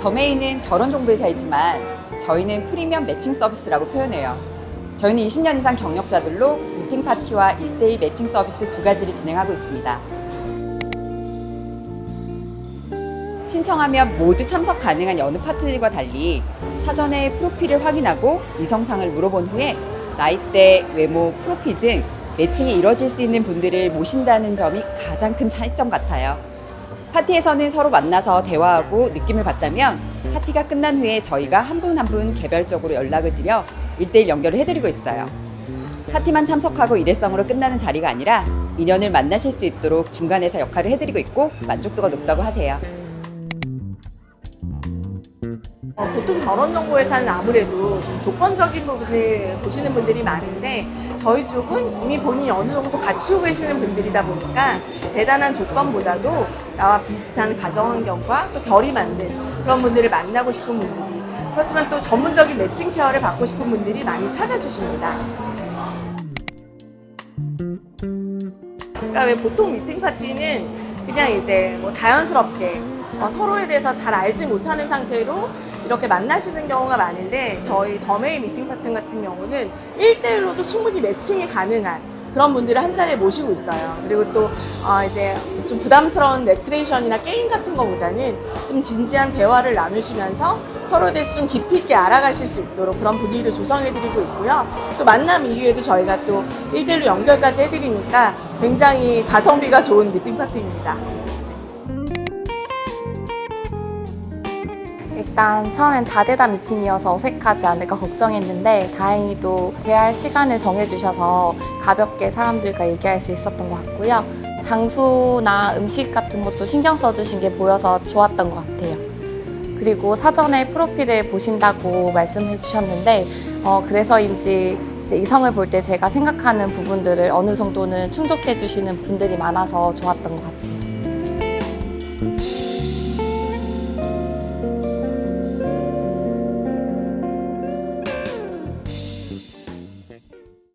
더메인은 결혼 정보회사이지만 저희는 프리미엄 매칭 서비스라고 표현해요. 저희는 20년 이상 경력자들로 미팅 파티와 1대1 매칭 서비스 두 가지를 진행하고 있습니다. 신청하면 모두 참석 가능한 여느 파티들과 달리 사전에 프로필을 확인하고 이성상을 물어본 후에 나이대, 외모, 프로필 등 매칭이 이뤄질 수 있는 분들을 모신다는 점이 가장 큰 차이점 같아요. 파티에서는 서로 만나서 대화하고 느낌을 받다면 파티가 끝난 후에 저희가 한 분 한 분 개별적으로 연락을 드려 일대일 연결을 해드리고 있어요. 파티만 참석하고 일회성으로 끝나는 자리가 아니라 인연을 만나실 수 있도록 중간에서 역할을 해드리고 있고 만족도가 높다고 하세요. 보통 결혼 정보회사는 아무래도 좀 조건적인 부분을 보시는 분들이 많은데 저희 쪽은 이미 본인이 어느 정도 갖추고 계시는 분들이다 보니까 대단한 조건보다도 나와 비슷한 가정 환경과 또 결이 맞는 그런 분들을 만나고 싶은 분들이 그렇지만 또 전문적인 매칭 케어를 받고 싶은 분들이 많이 찾아주십니다. 그러니까 왜 보통 미팅 파티는 그냥 이제 뭐 자연스럽게 어, 서로에 대해서 잘 알지 못하는 상태로 이렇게 만나시는 경우가 많은데 저희 더메이 미팅 파티 같은 경우는 1대1로도 충분히 매칭이 가능한 그런 분들을 한 자리에 모시고 있어요. 그리고 또 어, 이제 좀 부담스러운 레크레이션이나 게임 같은 것보다는 좀 진지한 대화를 나누시면서 서로에 대해서 좀 깊이 있게 알아가실 수 있도록 그런 분위기를 조성해드리고 있고요. 또 만남 이후에도 저희가 또 1대1로 연결까지 해드리니까 굉장히 가성비가 좋은 미팅 파티입니다. 일단 처음엔 다대다 미팅이어서 어색하지 않을까 걱정했는데 다행히도 대화할 시간을 정해주셔서 가볍게 사람들과 얘기할 수 있었던 것 같고요. 장소나 음식 같은 것도 신경 써주신 게 보여서 좋았던 것 같아요. 그리고 사전에 프로필을 보신다고 말씀해 주셨는데 어, 그래서인지 이성을 볼 때 제가 생각하는 부분들을 어느 정도는 충족해 주시는 분들이 많아서 좋았던 것 같아요.